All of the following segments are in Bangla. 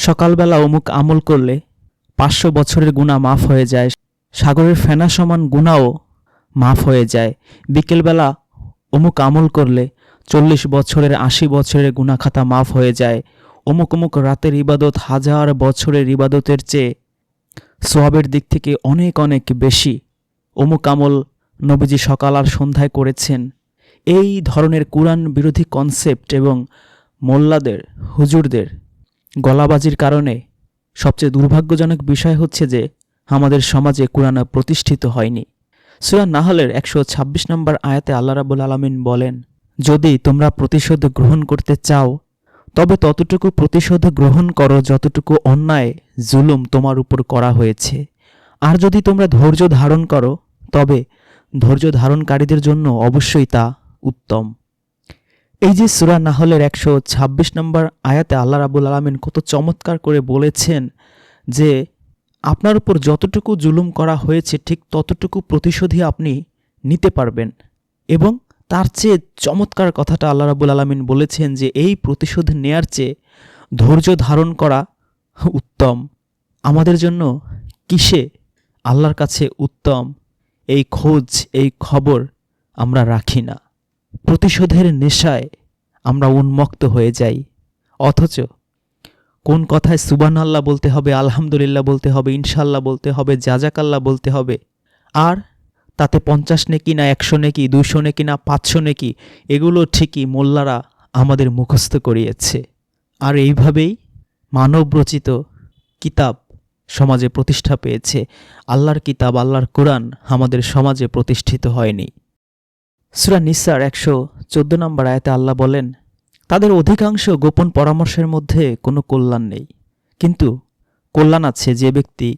সকালবেলা অমুক আমল করলে পাঁচশো বছরের গুণা মাফ হয়ে যায়, সাগরের ফেনা সমান গুণাও মাফ হয়ে যায়। বিকেলবেলা অমুক আমল করলে চল্লিশ বছরের আশি বছরের গুণা খাতা মাফ হয়ে যায়। অমুক অমুক রাতের ইবাদত হাজার বছরের ইবাদতের চেয়ে সোয়াবের দিক থেকে অনেক অনেক বেশি। অমুক আমল নবীজি সকাল আর সন্ধ্যায় করেছেন। এই ধরনের কোরআন বিরোধী কনসেপ্ট এবং মোল্লাদের, হুজুরদের গলাবাজির কারণে সবচেয়ে দুর্ভাগ্যজনক বিষয় হচ্ছে যে আমাদের সমাজে কোরআন প্রতিষ্ঠিত হয়নি। সুরা নাহলের একশো ছাব্বিশ নম্বর আয়াতে আল্লাহ রাবুল আলমিন বলেন, যদি তোমরা প্রতিশোধ গ্রহণ করতে চাও, তবে ততটুকু প্রতিশোধ গ্রহণ করো যতটুকু অন্যায়, জুলুম তোমার উপর করা হয়েছে। আর যদি তোমরা ধৈর্য ধারণ করো, তবে ধৈর্য ধারণকারীদের জন্য অবশ্যই তা উত্তম। এই যে সুরা নাহলের একশো ছাব্বিশ নম্বর আয়াতে আল্লাহ রাবুল আলমিন কত চমৎকার করে বলেছেন যে আপনার উপর যতটুকু জুলুম করা হয়েছে, ঠিক ততটুকু প্রতিশোধই আপনি নিতে পারবেন। এবং তার চেয়ে চমৎকার কথাটা আল্লাহ রাবুল আলমিন বলেছেন যে এই প্রতিশোধ নেয়ার চেয়ে ধৈর্য ধারণ করা উত্তম। আমাদের জন্য কিসে আল্লাহর কাছে উত্তম? এই খোঁজ, এই খবর আমরা রাখি না। প্রতিশোধের নেশায় আমরা উন্মুক্ত হয়ে যাই। অথচ কোন কথায় সুবান আল্লাহ বলতে হবে, আলহামদুলিল্লাহ বলতে হবে ইনশাল্লাহ বলতে হবে, জাজাকাল্লাহ বলতে হবে, আর তাতে পঞ্চাশ নেকি না একশো নেকি, দুশো নেকি না পাঁচশো নেকি, এগুলো ঠিকই মোল্লারা আমাদের মুখস্থ করিয়েছে। আর এইভাবেই মানবরচিত কিতাব সমাজে প্রতিষ্ঠা পেয়েছে। আল্লাহর কিতাব, আল্লাহর কোরআন আমাদের সমাজে প্রতিষ্ঠিত হয়নি। সুরা নিসার একশো চোদ্দ নম্বর আয়াতে আল্লাহ বলেন, তাদের অধিকাংশ গোপন পরামর্শের মধ্যে কোনো কল্যাণ নেই। কিন্তু কল্যাণ আছে যে ব্যক্তি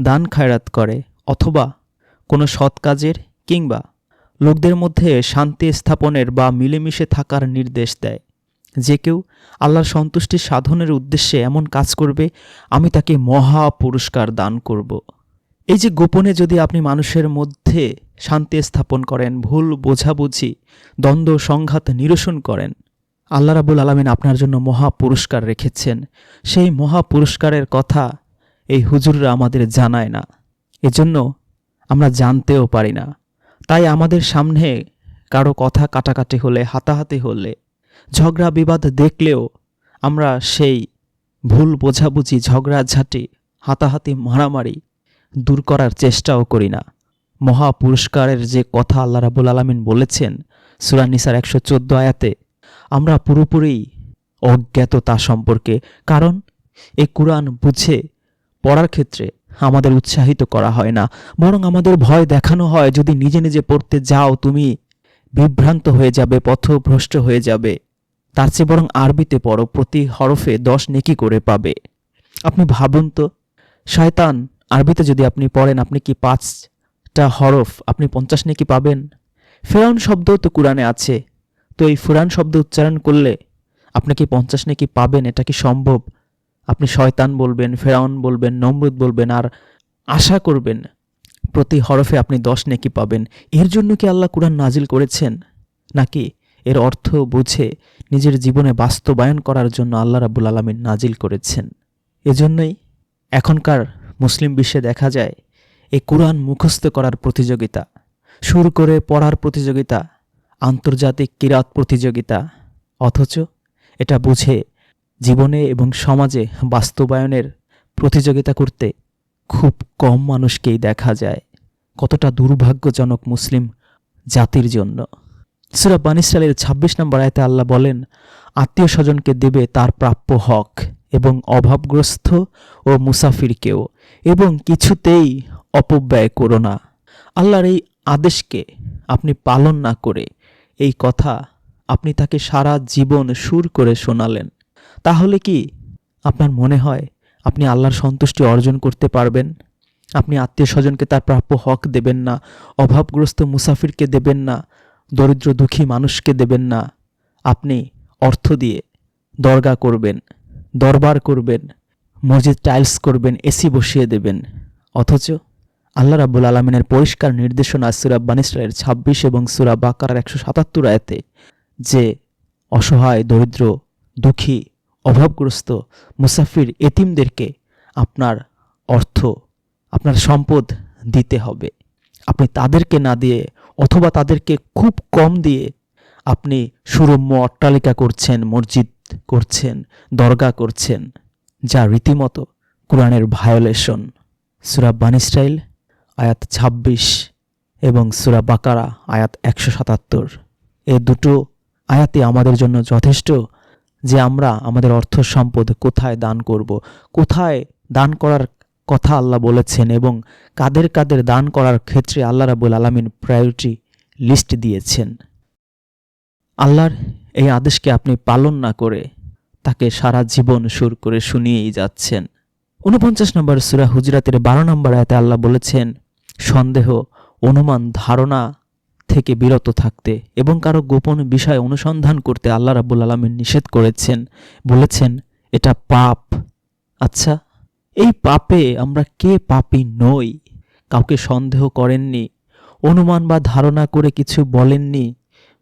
দান খায়রাত করে অথবা কোনো সৎ কাজের কিংবা লোকদের মধ্যে শান্তি স্থাপনের বা মিলেমিশে থাকার নির্দেশ দেয়। যে কেউ আল্লাহর সন্তুষ্টি সাধনের উদ্দেশ্যে এমন কাজ করবে, আমি তাকে মহা পুরস্কার দান করব। এই যে গোপনে যদি আপনি মানুষের মধ্যে শান্তি স্থাপন করেন, ভুল বোঝাবুঝি, দ্বন্দ্ব, সংঘাত নিরসন করেন, আল্লাহ রাবুল আলমিন আপনার জন্য মহা পুরস্কার রেখেছেন। সেই মহা পুরস্কারের কথা এই হুজুররা আমাদের জানায় না। এজন্য আমরা জানতেও পারি না। তাই আমাদের সামনে কারও কথা কাটাকাটি হলে, হাতাহাতি হলে, ঝগড়া, বিবাদ দেখলেও আমরা সেই ভুল বোঝাবুঝি, ঝগড়াঝাটি, হাতাহাতি, মারামারি দূর করার চেষ্টাও করি না। মহা পুরস্কারের যে কথা আল্লাহ রাবুল আলমিন বলেছেন সুরানিসার একশো চোদ্দ আয়াতে, আমরা পুরোপুরি অজ্ঞাত তা সম্পর্কে, কারণ এই কোরআন বুঝে, পড়ার ক্ষেত্রে আমাদের উৎসাহিত করা হয় না। বরং আমাদের ভয় দেখানো হয়, যদি নিজে নিজে পড়তে যাও, তুমি বিভ্রান্ত হয়ে যাবে, পথভ্রষ্ট হয়ে যাবে। তার চেয়ে বরং আরবিতে পড়ো, প্রতি হরফে দশ নেকি করে পাবে। আপনি ভাবুন তো, শয়তান আরবিতে যদি আপনি পড়েন, আপনি কি পাঁচটা হরফ, আপনি পঞ্চাশ নেকি পাবেন? ফেরাউন শব্দও তো কোরআনে আছে। তো এই ফুরান শব্দ উচ্চারণ করলে আপনি কি পঞ্চাশ নাকি পাবেন? এটা কি সম্ভব? আপনি শয়তান বলবেন, ফেরাউন বলবেন, নমরুদ বলবেন, আর আশা করবেন প্রতি হরফে আপনি দশ নেকি পাবেন। এর জন্য কি আল্লাহ কোরআন নাজিল করেছেন? নাকি এর অর্থ বুঝে নিজের জীবনে বাস্তবায়ন করার জন্য আল্লাহ রাবুল আলমিন নাজিল করেছেন? এজন্যই এখনকার মুসলিম বিশ্বে দেখা যায় এই কোরআন মুখস্থ করার প্রতিযোগিতা সুর করে পড়ার প্রতিযোগিতা, আন্তর্জাতিক কিরাত প্রতিযোগিতা। অথচ এটা বুঝে জীবনে এবং সমাজে বাস্তবায়নের প্রতিযোগিতা করতে খুব কম মানুষকেই দেখা যায়। কতটা দুর্ভাগ্যজনক মুসলিম জাতির জন্য। সুরা বানিসালের ২৬ নম্বর আয়তে আল্লাহ বলেন, আত্মীয় স্বজনকে দেবে তার প্রাপ্য হক এবং অভাবগ্রস্ত ও মুসাফিরকেও এবং কিছুতেই অপব্যয় করো না। আল্লাহর এই আদেশকে আপনি পালন না করে এই কথা আপনি তাকে সারা জীবন সুর করে শোনালেন। তাহলে কি আপনার মনে হয় আপনি আল্লাহর সন্তুষ্টি অর্জন করতে পারবেন? আপনি আত্মীয় স্বজনকে তার প্রাপ্য হক দেবেন না, অভাবগ্রস্ত মুসাফিরকে দেবেন না দরিদ্র দুঃখী মানুষকে দেবেন না। আপনি অর্থ দিয়ে দরগা করবেন, দরবার করবেন, মসজিদ টাইলস করবেন, এসি বসিয়ে দেবেন। অথচ আল্লাহ রাব্বুল আলমিনের পরিষ্কার নির্দেশনা সুরা বানিসরায়ের ছাব্বিশ এবং সুরা বাকার একশো সাতাত্তর আয়াতে যে অসহায়, দরিদ্র, দুঃখী, অভাবগ্রস্ত, মুসাফির এতিমদেরকে আপনার অর্থ, আপনার সম্পদ দিতে হবে। আপনি তাদেরকে না দিয়ে অথবা তাদেরকে খুব কম দিয়ে আপনি সুরম্য অট্টালিকা করছেন, মসজিদ করছেন, দরগা করছেন, যা রীতিমতো কোরআনের ভায়োলেশন সুরা বানিস্টাইল আয়াত ২৬ এবং সুরা বাকারা, আয়াত একশো সাতাত্তর। এ দুটো আয়াতে আমাদের জন্য যথেষ্ট যে আমরা আমাদের অর্থ সম্পদ কোথায় দান করব, কোথায় দান করার কথা আল্লাহ বলেছেন এবং কাদের কাদের দান করার ক্ষেত্রে আল্লাহ রাবুল আলমিন প্রায়োরিটি লিস্ট দিয়েছেন। আল্লাহর এই আদেশকে আপনি পালন না করে তাকে সারা জীবন সুর করে শুনিয়েই যাচ্ছেন। উনপঞ্চাশ নম্বর সুরা হুজরাতের বারো নম্বর আয়াতে আল্লাহ বলেছেন, সন্দেহ, অনুমান, ধারণা থেকে বিরত থাকতে এবং কারও গোপন বিষয় অনুসন্ধান করতে আল্লাহ রাবুল আলমিন নিষেধ করেছেন, বলেছেন, এটা পাপ। আচ্ছা এই পাপে আমরা কে পাপী নই? কাউকে সন্দেহ করেননি, অনুমান বা ধারণা করে কিছু বলেননি,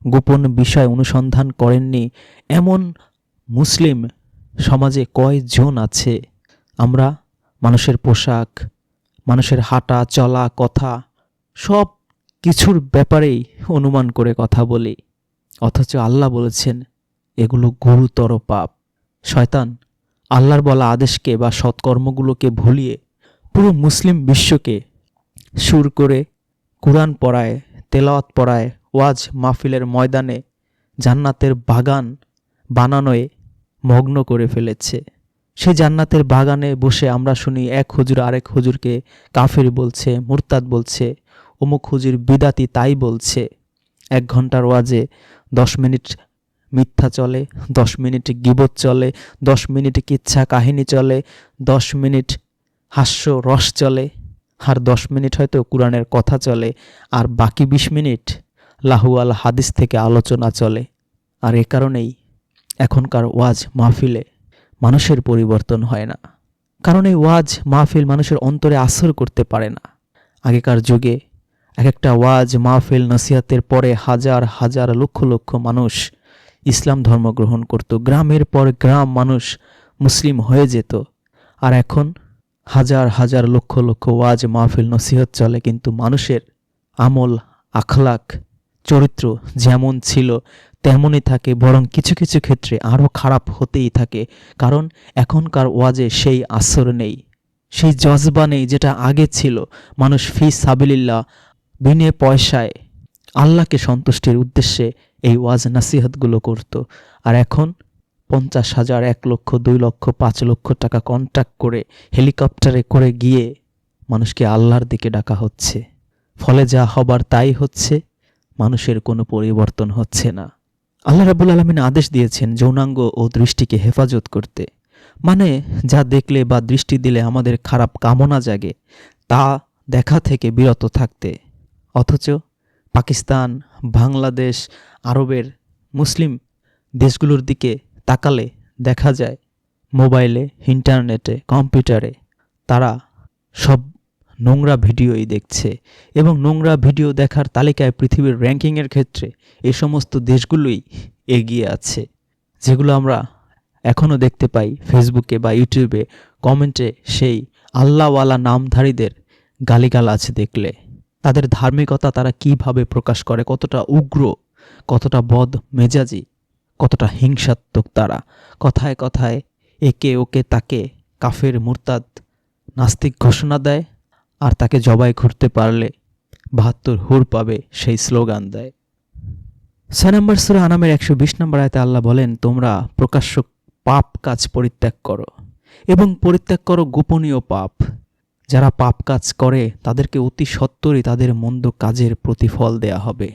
গোপন বিষয় অনুসন্ধান করেননি। এমন মুসলিম সমাজে কয়জন আছে? আমরা মানুষের পোশাক, মানুষের হাঁটা, চলা, কথা, সব কিছুর ব্যাপারেই অনুমান করে কথা বলি। অথচ আল্লাহ বলেছেন, এগুলো গুরুতর পাপ। শয়তান আল্লাহর বলা আদেশকে বা সৎকর্মগুলোকে ভুলিয়ে পুরো মুসলিম বিশ্বকে সুর করে কোরআন পড়ায়, তেলাওয়াত পড়ায়, ওয়াজ মাহফিলের ময়দানে জান্নাতের বাগান বানানোয় মগ্ন করে ফেলেছে। সেই জান্নাতের বাগানে বসে আমরা শুনি এক হুজুর আরেক হুজুরকে কাফির বলছে, মুরতাদ বলছে, অমুক হুজুর বিদাতি তাই বলছে। এক ঘণ্টার ওয়াজে দশ মিনিট মিথ্যা চলে, দশ মিনিট গিবত চলে, দশ মিনিট কিচ্ছা কাহিনী চলে, দশ মিনিট হাস্য রস চলে, আর দশ মিনিট হয়তো কোরআনের কথা চলে, আর বাকি বিশ মিনিট লাহুয়াল হাদিস থেকে আলোচনা চলে। আর এ কারণেই এখনকার ওয়াজ মাহফিলে মানুষের পরিবর্তন হয় না। কারণ এই ওয়াজ মাহফিল মানুষের অন্তরে আসর করতে পারে না। আগেকার যুগে এক একটা ওয়াজ মাহফিল নসিহাতের পরে হাজার হাজার, লক্ষ লক্ষ মানুষ ইসলাম ধর্ম গ্রহণ করত। গ্রামের পর গ্রাম মানুষ মুসলিম হয়ে যেত। আর এখন হাজার হাজার লক্ষ লক্ষ ওয়াজ মাহফিল নসিহত চলে, কিন্তু মানুষের আমল, আখলাক, চরিত্র যেমন ছিল তেমনই থাকে, বরং কিছু কিছু ক্ষেত্রে আরও খারাপ হতেই থাকে। কারণ এখনকার ওয়াজে সেই আসর নেই, সেই জজবা নেই যেটা আগে ছিল। মানুষ ফি সাবিলিল্লাহ বিনে পয়সায় আল্লাহকে সন্তুষ্টির উদ্দেশ্যে এই ওয়াজ নাসিহতগুলো করত। আর এখন পঞ্চাশ হাজার, এক লক্ষ, দুই লক্ষ, পাঁচ লক্ষ টাকা কন্ট্যাক্ট করে হেলিকপ্টারে করে গিয়ে মানুষকে আল্লাহর দিকে ডাকা হচ্ছে। ফলে যা হবার তাই হচ্ছে, মানুষের কোনো পরিবর্তন হচ্ছে না। আল্লাহ রাবুল আলমিন আদেশ দিয়েছেন যৌনাঙ্গ ও দৃষ্টিকে হেফাজত করতে। মানে যা দেখলে বা দৃষ্টি দিলে আমাদের খারাপ কামনা জাগে, তা দেখা থেকে বিরত থাকতে। অথচ পাকিস্তান, বাংলাদেশ, আরবের মুসলিম দেশগুলোর দিকে তাকালে দেখা যায় মোবাইলে, ইন্টারনেটে, কম্পিউটারে তারা সব নোংরা ভিডিওই দেখছে এবং নোংরা ভিডিও দেখার তালিকায় পৃথিবীর র্যাঙ্কিংয়ের ক্ষেত্রে এ সমস্ত দেশগুলোই এগিয়ে আছে, যেগুলো আমরা এখনও দেখতে পাই ফেসবুকে বা ইউটিউবে। কমেন্টে সেই আল্লাহওয়ালা নামধারীদের গালিগালাজ দেখলে তাদের ধার্মিকতা তারা কীভাবে প্রকাশ করে, কতটা উগ্র, কতটা বদ মেজাজি, কতটা হিংসাত্মক তারা। কথায় কথায় একে ওকে তাকে কাফের মুরতাদ নাস্তিক ঘোষণা দেয় আর তাকে জবাই করতে পারলে বাহাত্তর হুর পাবে সেই স্লোগান দেয়। ছয় নম্বর সুরা আনামের একশো বিশ নম্বর আয়তে আল্লাহ বলেন, তোমরা প্রকাশ্য পাপ কাজ পরিত্যাগ করো এবং পরিত্যাগ করো গোপনীয় পাপ। যারা পাপ কাজ করে, তাদেরকে অতি সত্বরই তাদের মন্দ কাজের প্রতিফল দেয়া হবে।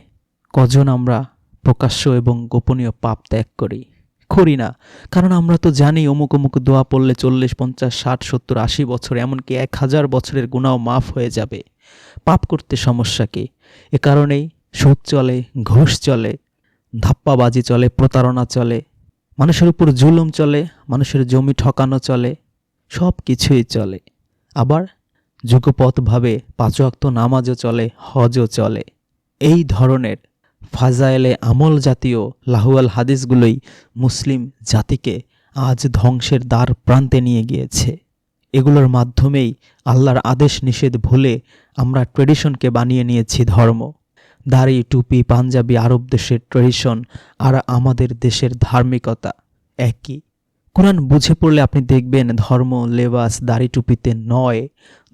কজন আমরা প্রকাশ্য এবং গোপনীয় পাপ ত্যাগ করি? করি না, কারণ আমরা তো জানি অমুক অমুক দোয়া পড়লে চল্লিশ, পঞ্চাশ, ষাট, সত্তর, আশি বছর, এমনকি এক হাজার বছরের গুণাও মাফ হয়ে যাবে। পাপ করতে সমস্যা কি? এ কারণেই সুদ চলে, ঘুষ চলে, ধাপ্পাবাজি চলে, প্রতারণা চলে, মানুষের উপর জুলুম চলে, মানুষের জমি ঠকানো চলে সব কিছুই চলে। আবার যুগপথভাবে পাঁচওয়াক্ত নামাজও চলে, হজও চলে। এই ধরনের ফাজায়েলে আমল জাতীয় লাহুয়াল হাদিসগুলোই মুসলিম জাতিকে আজ ধ্বংসের দ্বার প্রান্তে নিয়ে গিয়েছে। এগুলোর মাধ্যমেই আল্লাহর আদেশ নিষেধ ভুলে আমরা ট্রেডিশনকে বানিয়ে নিয়েছি ধর্ম। দাড়ি, টুপি, পাঞ্জাবি আরব দেশের ট্রেডিশন আর আমাদের দেশের ধার্মিকতা একই। কোরআন বুঝে পড়লে আপনি দেখবেন ধর্ম, লেবাস, দাড়ি টুপিতে নয়,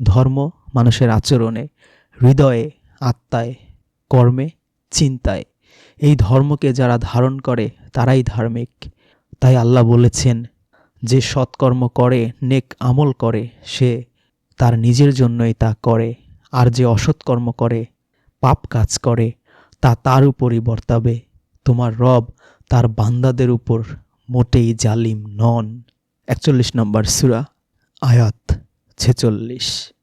ধর্ম মানুষের আচরণে, হৃদয়ে, আত্মায়, কর্মে, চিন্তায়। এই ধর্মকে যারা ধারণ করে, তারাই ধার্মিক। তাই আল্লাহ বলেছেন, যে সৎকর্ম করে, নেক আমল করে, সে তার নিজের জন্যই তা করে। আর যে অসৎকর্ম করে, পাপ কাজ করে, তা তার উপরই বর্তাবে। তোমার রব তার বান্দাদের উপর মোটেই জালিম নন। একচল্লিশ নম্বর সুরা আয়াত ছেচল্লিশ।